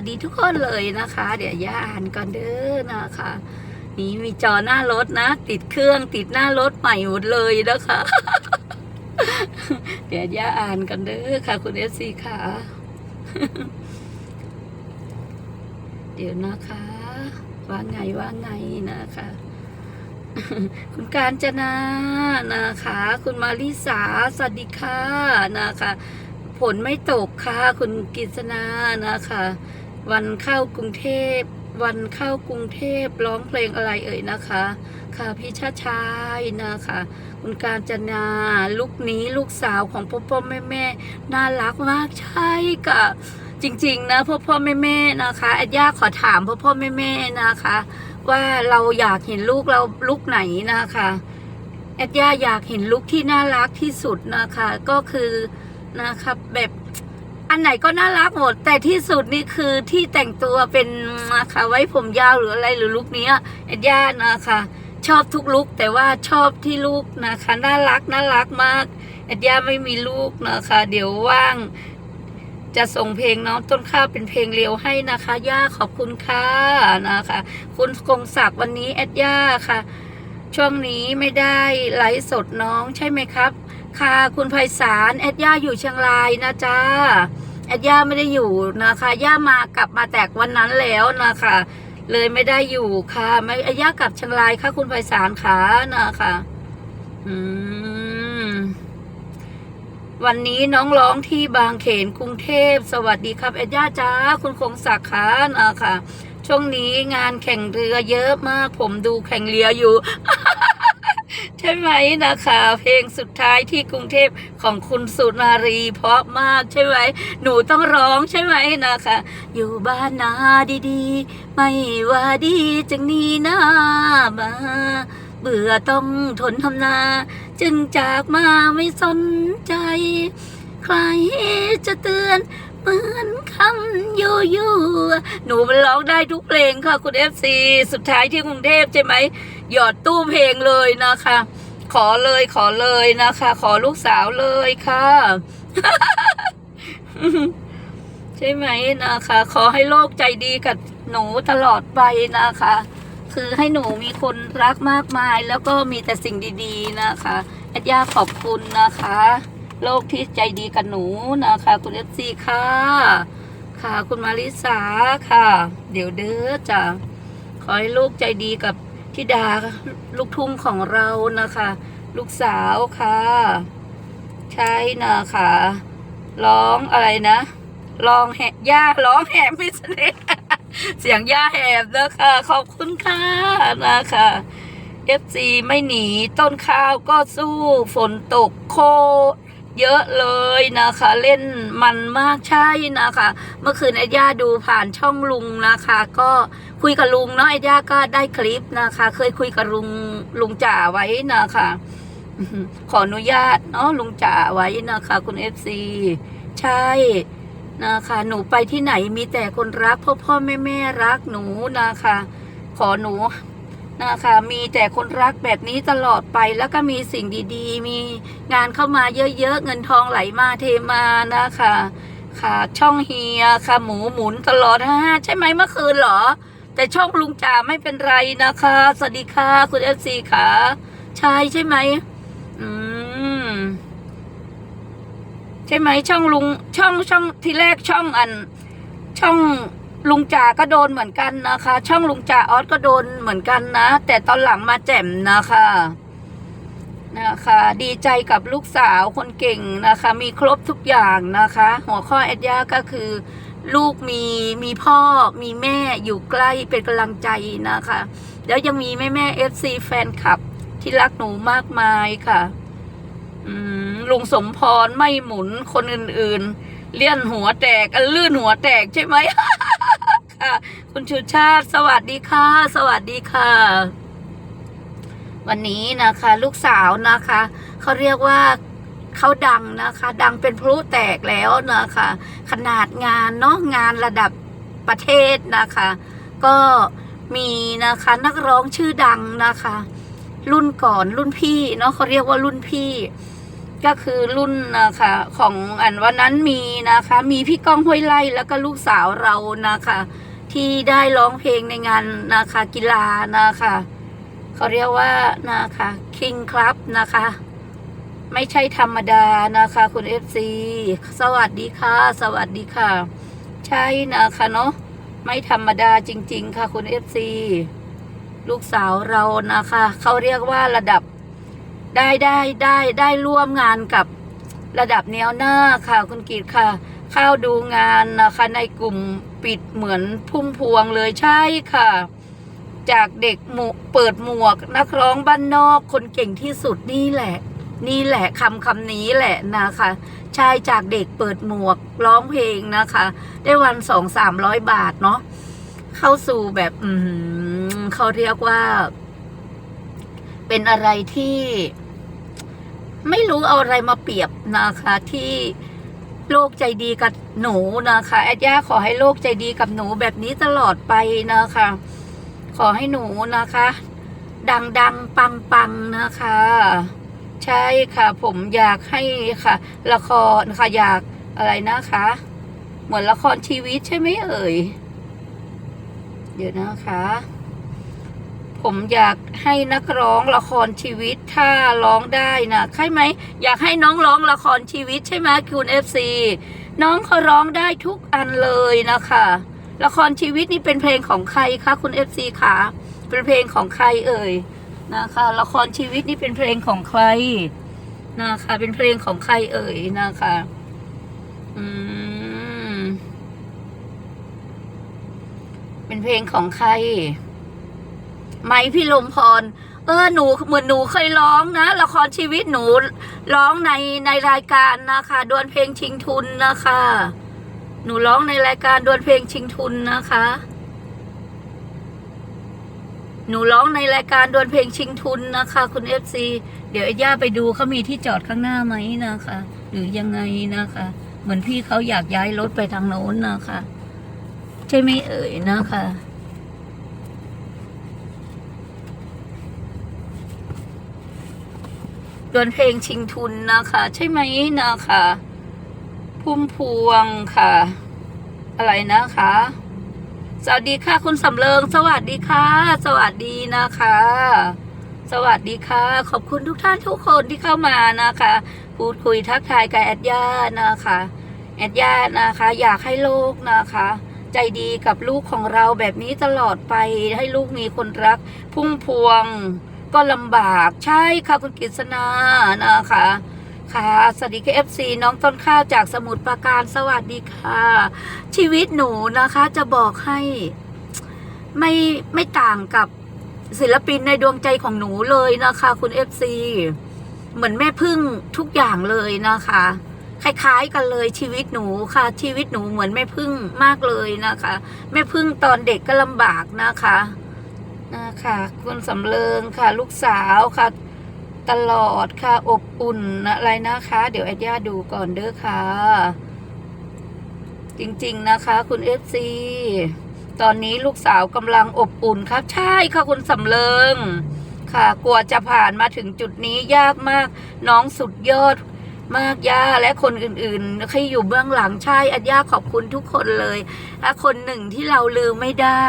วัสดีทุกคนเลยนะคะ เดี๋ยวย่าอ่านก่อนเด้อนะคะ นี่มีจอหน้ารถนะ ติดเครื่องติดหน้ารถใหม่หมดเลยนะคะ เดี๋ยวย่าอ่านกันเด้อค่ะ คุณเอสซีค่ะ เดี๋ยวนะคะว่าไงว่าไงนะคะคุณการจนานะคะ คุณมาริสาสวัสดีค่ะนะคะฝนไม่ตกค่ะ คุณกิษณานะคะ วันเข้ากรุงเทพ วันเข้ากรุงเทพร้องเพลงอะไรเอ่ยนะคะ ค่ะพี่ชาชายนะคะ คุณการจนาลูกนี้ลูกสาวของพ่อพ่อแม่แม่น่ารักมากใช่ค่ะจริงๆนะพ่อพ่อแม่แม่นะคะแอดย่าขอถามพ่อพ่อแม่แม่นะคะ ว่าเราอยากเห็นลูกเราลูกไหนนะคะแอดย่าอยากเห็นลูกที่น่ารักที่สุดนะคะ ก็คือนะครับแบบ อันไหนก็น่ารักหมด แต่ที่สุดนี่คือที่แต่งตัวเป็นนะคะไว้ผมยาวหรืออะไรหรือลุคเนี้ยแอดย่านะคะชอบทุกลุกแต่ว่าชอบที่ลูกนะคะน่ารักน่ารักมากแอดย่าไม่มีลูกนะคะ เดี๋ยวว่างจะส่งเพลงน้องต้นข้าวเป็นเพลงเร็วให้นะคะย่าขอบคุณค่ะนะคะ คุณกงศักดิ์วันนี้แอดย่าค่ะ ช่วงนี้ไม่ได้ไลฟ์สดน้องใช่ไหมครับ ค่ะคุณไพศาลแอดย่าอยู่เชียงรายนะจ๊ะแอดย่าไม่ได้อยู่นะคะย่ามากลับมาแตกวันนั้นแล้วนะคะ เลยไม่ได้อยู่ค่ะ ไม่แอดย่ากลับเชียงรายค่ะ คุณไพศาลค่ะนะคะอืมวันนี้น้องร้องที่บางเขนกรุงเทพ สวัสดีครับแอดย่าจ้าคุณคงศักดิ์ค่ะนะคะช่วงนี้งานแข่งเรือเยอะมาก ผมดูแข่งเรืออยู่ ใช่ไหมนะคะ เพลงสุดท้ายที่กรุงเทพของคุณสุนารี เพราะมากใช่ไหมหนูต้องร้องใช่ไหมนะคะ อยู่บ้านนาดีๆ ไม่ว่าดีจังนี้นามาเบื่อต้องทนทำนา จึงจากมาไม่สนใจ ใครจะเตือนเหมือนคำอยูยูหนูมันร้องได้ทุกเพลงค่ะคุณเอฟซีสุดท้ายที่กรุงเทพใช่ไหม หยอดตู้เพลงเลยนะคะ ขอเลยขอเลยนะคะ ขอลูกสาวเลยค่ะ ใช่ไหมนะคะ ขอให้โลกใจดีกับหนูตลอดไปนะคะ คือให้หนูมีคนรักมากมาย แล้วก็มีแต่สิ่งดีๆนะคะแอดย่าขอบคุณนะคะ โลกที่ใจดีกับหนูนะคะ คุณเอฟซีค่ะค่ะคุณมาริสาค่ะ เดี๋ยวเด้อจ้ะขอให้ลูกใจดีกับ ธิดาลูกทุ่งของเรานะคะ ลูกสาวค่ะ ใช่นะคะร้องอะไรนะร้องแหย่าร้องแหบพิเศษเสียงย่าแหบนะคะขอบคุณค่ะนะคะ FC ไม่หนีต้นข้าวก็สู้ฝนตกโค เยอะเลยนะคะ เล่นมันมากใช่นะคะ เมื่อคืนไอ้ย่าดูผ่านช่องลุงนะคะ ก็คุยกับลุงเนาะไอ้ย่าก็ได้คลิปนะคะ เคยคุยกับลุงลุงจ่าไว้นะคะขออนุญาตเนาะลุงจ่าไว้นะคะ คุณ FC ใช่นะคะ หนูไปที่ไหนมีแต่คนรักพ่อพ่อแม่แม่รักหนูนะคะ ขอหนู นะคะมีแต่คนรักแบบนี้ตลอดไปแล้วก็มีสิ่งดีๆ มีงานเข้ามาเยอะๆ เงินทองไหลมาเทมานะคะ ค่ะ ช่องเฮียค่ะหมูหมุนตลอดฮะใช่ไหมเมื่อคืนเหรอ แต่ช่องลุงจ่าไม่เป็นไรนะคะ สวัสดีค่ะ คุณเอฟซีค่ะใช่ใช่ไหมอืมใช่ไหมช่องลุงช่องช่องที่แรกช่องอัน ช่อง ลุงจ่าก็โดนเหมือนกันนะคะ ช่องลุงจ่าออสก็โดนเหมือนกันนะ แต่ตอนหลังมาแจ่มนะคะนะคะ ดีใจกับลูกสาวคนเก่งนะคะ มีครบทุกอย่างนะคะ หัวข้อแอดยาก็คือ ลูกมีมีพ่อมีแม่อยู่ใกล้เป็นกำลังใจนะคะ แล้วยังมีแม่แม่เอฟซีแฟนคลับที่รักหนูมากมายค่ะลุงสมพรไม่หมุนคนอื่น ๆ เลี่ยนหัวแตกลื่นหัวแตกใช่ไหม ค่ะ คุณชูชาติ สวัสดีค่ะ สวัสดีค่ะ วันนี้นะคะ ลูกสาวนะคะเขาเรียกว่าเขาดังนะคะ ดังเป็นพลุแตกแล้วนะคะ ขนาดงานเนาะงานระดับประเทศนะคะ ก็มีนะคะนักร้องชื่อดังนะคะ รุ่นก่อนรุ่นพี่เนาะเขาเรียกว่ารุ่นพี่ ก็คือรุ่นนะคะของอันวันนั้นมีนะคะ มีพี่ก้องห้วยไล่แล้วก็ลูกสาวเรานะคะ ที่ได้ร้องเพลงในงานนะคะกีฬานะคะเขาเรียกว่านะคะคิงครับนะคะ ไม่ใช่ธรรมดานะคะคุณเอฟซีสวัสดีค่ะ สวัสดีค่ะ ใช่นะคะเนาะไม่ธรรมดาจริง ๆ ค่ะคุณเอฟซีลูกสาวเรานะคะเขาเรียกว่าระดับได้ได้ได้ได้ร่วมงานกับระดับแนวหน้าค่ะคุณกีดค่ะ เข้าดูงานนะคะในกลุ่มปิดเหมือนพุ่มพวงเลยใช่ค่ะ จากเด็กหมเปิดหมวก นักร้องบ้านนอกคนเก่งที่สุดนี่แหละ นี่แหละคำคำนี้แหละนะคะใช่จากเด็กเปิดหมวกร้องเพลงนะคะ ได้วันสองสามร้อยบาทเนาะเข้าสู่แบบอืเขาเรียกว่า เป็นอะไรที่ ไม่รู้เอาอะไรมาเปรียบนะคะที่ โลกใจดีกับหนูนะคะแอดย่าขอให้โลกใจดีกับหนูแบบนี้ตลอดไปนะคะ ขอให้หนูนะคะ ดังดังปังปังนะคะ ใช่ค่ะ ผมอยากให้ค่ะ ละครค่ะอยากอะไรนะคะ เหมือนละครชีวิตใช่ไหมเอ่ย เดี๋ยวนะคะ ผมอยากให้นักร้องละครชีวิตถ้าร้องได้นะใช่ไหม อยากให้น้องร้องละครชีวิตใช่ไหมคุณเอฟซีน้องเขาร้องได้ทุกอันเลยนะคะ ละครชีวิตนี่เป็นเพลงของใครคะคุณเอฟซีคะเป็นเพลงของใครเอ่ยนะคะ ละครชีวิตนี่เป็นเพลงของใครนะคะ เป็นเพลงของใครเอ่ยนะคะ อืม เป็นเพลงของใคร ไหมพี่ลมพร เออหนูเหมือนหนูเคยร้องนะ ละครชีวิตหนูร้องในในรายการนะคะดวลเพลงชิงทุนนะคะ หนูร้องในรายการดวลเพลงชิงทุนนะคะ หนูร้องในรายการดวลเพลงชิงทุนนะคะ คุณเอฟซีเดี๋ยวไอ้ย่าไปดูเขามีที่จอดข้างหน้าไหมนะคะ หรือยังไงนะคะ เหมือนพี่เขาอยากย้ายรถไปทางโน้นนะคะ ใช่ไหมเอ่ยนะคะ ดวลเพลงชิงทุนนะคะ ใช่ไหมนะคะ พุ่มพวงค่ะ อะไรนะคะ สวัสดีค่ะคุณสำเริง สวัสดีค่ะ สวัสดีนะคะ สวัสดีค่ะ ขอบคุณทุกท่านทุกคนที่เข้ามานะคะ พูดคุยทักทายกับแอดย่านะคะแอดย่านะคะ อยากให้โลกนะคะใจดีกับลูกของเราแบบนี้ตลอดไปให้ลูกมีคนรัก พุ่มพวง ก็ลำบากใช่ค่ะคุณกฤษณานะคะค่ะสวัสดีค่ะ FC น้องต้นข้าวจากสมุทรปราการสวัสดีค่ะ ชีวิตหนูนะคะจะบอกให้ ไม่ไม่ต่างกับศิลปินในดวงใจของหนูเลยนะคะ คุณ FC เหมือนแม่พึ่งทุกอย่างเลยนะคะ คล้ายๆกันเลยชีวิตหนูค่ะ ชีวิตหนูเหมือนแม่พึ่งมากเลยนะคะ แม่พึ่งตอนเด็กก็ลำบากนะคะ นะคะคุณสำเริงค่ะ ลูกสาวค่ะ ตลอดค่ะอบอุ่นอะไรนะคะ เดี๋ยวแอดย่าดูก่อนเด้อค่ะ จริงๆนะคะ คุณเอฟซีตอนนี้ลูกสาวกำลังอบอุ่นครับใช่ค่ะคุณสำเริง ค่ะกลัวจะผ่านมาถึงจุดนี้ยากมาก น้องสุดยอดมากย่าและคนอื่นๆที่อยู่เบื้องหลังใช่อัญญาขอบคุณทุกคนเลยและคนหนึ่งที่เราลืมไม่ได้